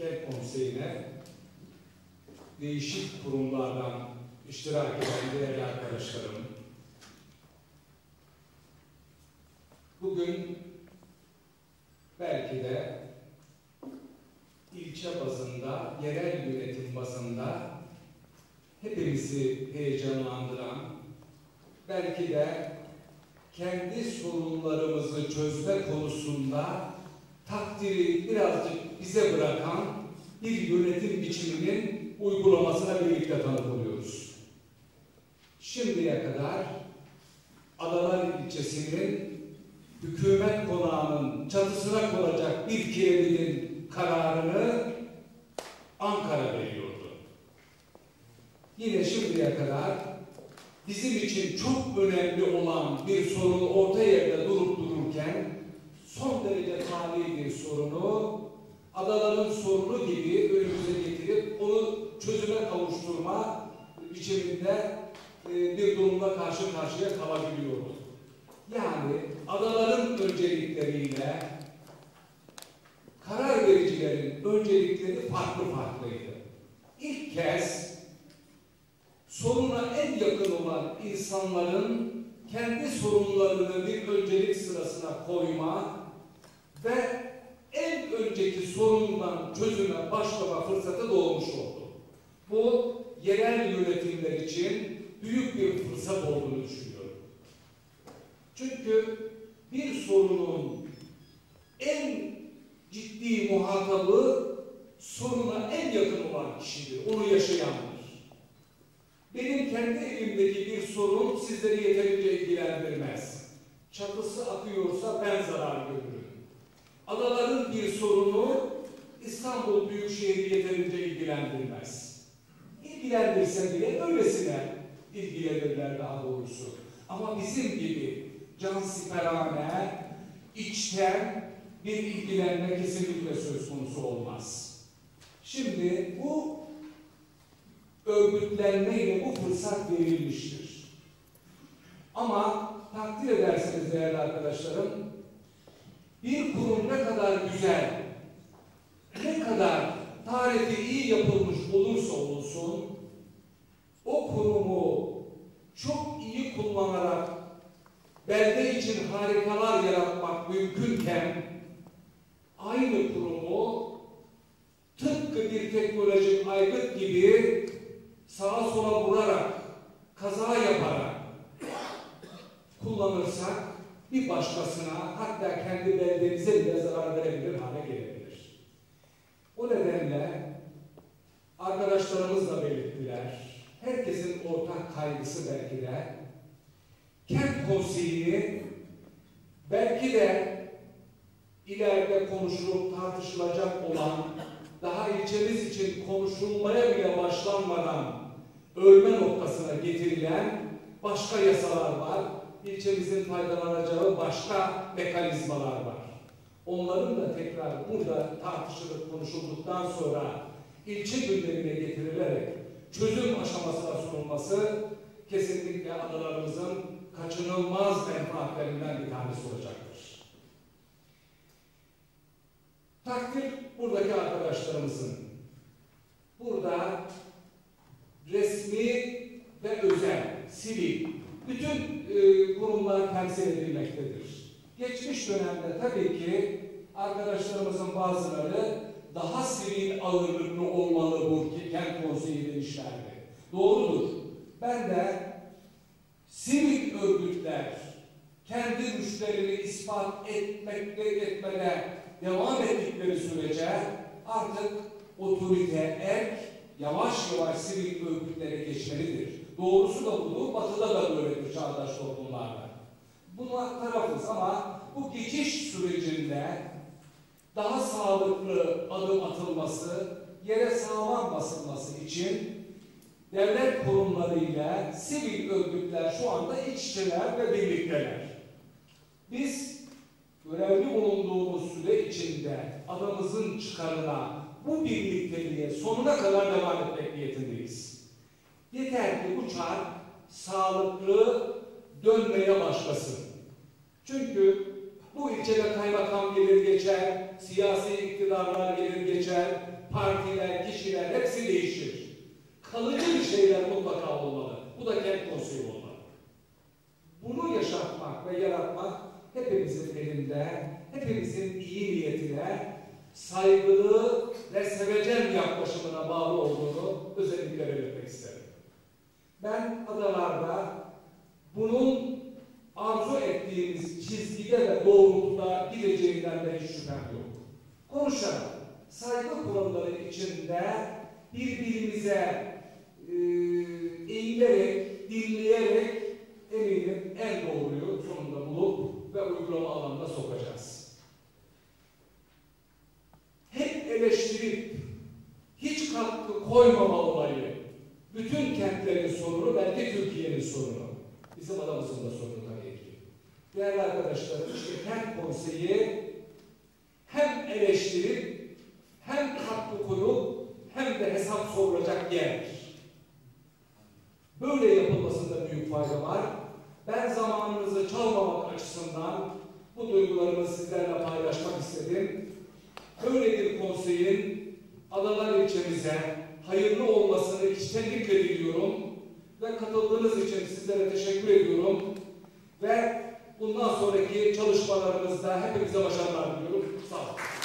Kent Konseyi'ne değişik kurumlardan iştirak eden değerli arkadaşlarım, bugün belki de ilçe bazında, yerel yönetim bazında hepimizi heyecanlandıran, belki de kendi sorunlarımızı çözme konusunda takdiri birazcık bize bırakan bir yönetim biçiminin uygulamasına birlikte tanık. Şimdiye kadar Adalar ilçesinin hükümet konağının çatısına konacak bir kireminin kararını Ankara veriyordu. Yine şimdiye kadar bizim için çok önemli olan bir sorun orta yerde durup dururken son derece tarihi bir sorunu adaların sorunu gibi önümüze getirip onu çözüme kavuşturma biçiminde e, bir durumla karşı karşıya kalabiliyordu. Yani adaların öncelikleriyle karar vericilerin öncelikleri farklı farklıydı. İlk kez soruna en yakın olan insanların kendi sorunlarını bir öncelik sırasına koyma ve en önceki sorundan çözüme başlama fırsatı doğmuş oldu. Bu yerel yönetimler için büyük bir fırsat olduğunu düşünüyorum. Çünkü bir sorunun en ciddi muhatabı soruna en yakın olan kişidir, onu yaşayandır. Kendi elimdeki bir sorun sizleri yeterince ilgilendirmez. Çatısı akıyorsa ben zarar görürüm. Adaların bir sorunu İstanbul Büyükşehir'i yeterince ilgilendirmez. İlgilendirse bile öylesine ilgilenirler daha doğrusu. Ama bizim gibi cansiperane, içten bir ilgilenme kesinlikle söz konusu olmaz. Şimdi bu örgütlenmeyle bu fırsat verilmiştir. Ama takdir ederseniz değerli arkadaşlarım, bir kurum ne kadar güzel, ne kadar tarifi iyi yapılmış olursa olsun, o kurumu çok iyi kullanarak belde için harikalar yaratmak mümkünken, aynı kurumu tıpkı bir teknolojik aygıt gibi sağa sola vurarak, kaza yaparak kullanırsak bir başkasına hatta kendi beldemize bile zarar verebilir hale gelebilir. O nedenle arkadaşlarımız da belirttiler. Herkesin ortak kaygısı belki de kent konseyi belki de ileride konuşulup tartışılacak olan daha ilçemiz için konuşulmaya bile başlanmadan ölme noktasına getirilen başka yasalar var. İlçemizin faydalanacağı başka mekanizmalar var. Onların da tekrar burada tartışılıp konuşulduktan sonra ilçe gündemine getirilerek çözüm aşamasına sunulması kesinlikle adalarımızın kaçınılmaz menfaatlerinden bir tanesi olacaktır. Takdir buradaki arkadaşlarımızın burada resmi ve özel, sivil, bütün e, kurumlar temsil edilmektedir. Geçmiş dönemde tabii ki arkadaşlarımızın bazıları daha sivil ağırlıklı olmalı bu kent konseyi demişlerdi. Doğrudur. Ben de sivil örgütler kendi güçlerini ispat etmekte etmede devam ettikleri sürece artık otorite, erk yavaş yavaş sivil örgütlere geçmelidir. Doğrusu da budur, batıda da böyledir çağdaş toplumlarda. Buna tarafız ama bu geçiş sürecinde daha sağlıklı adım atılması, yere sağlam basılması için devlet kurumlarıyla sivil örgütler şu anda iç içeler ve birlikteler. İçinde adamızın çıkarına bu birlikteliğe sonuna kadar devam etmek niyetindeyiz. Yeter ki bu çark sağlıklı dönmeye başlasın. Çünkü bu ilçede kaymakam gelir geçer, siyasi iktidarlar gelir geçer, partiler, kişiler hepsi değişir. Kalıcı bir şeyler mutlaka olmalı. Bu da kent konseyi olmalı. Bunu yaşatmak ve yaratmak elinde, hepimizin iyi niyetine, saygılı ve sevecen yaklaşımına bağlı olduğunu özellikle belirtmek isterim. Ben adalarda bunun arzu ettiğimiz çizgide ve doğrultuda gideceğinden de hiç şüphem yok. Konuşarak, saygı kuralları içinde birbirimize e, eğilerek, dinleyerek eminim en doğruyu sonunda bulup ve uygulama alanına sokacağız. Hep eleştirip hiç katkı koymama olayı bütün kentlerin sorunu belki Türkiye'nin sorunu. Bizim adamımızın da sorunu tabii ki. Değerli arkadaşlarım işte kent konseyi hem eleştirip hem katkı koyup hem de hesap sorulacak yerdir. Böyle yapılmasında büyük fayda var. Ben zamanınızı çalmamak açısından bu duygularımı sizlerle paylaşmak istedim. Böyle bir konseyin Adalar ilçemize hayırlı olmasını içtenlikle diliyorum ve katıldığınız için sizlere teşekkür ediyorum ve bundan sonraki çalışmalarımızda hepinize başarılar diliyorum. Sağ olun.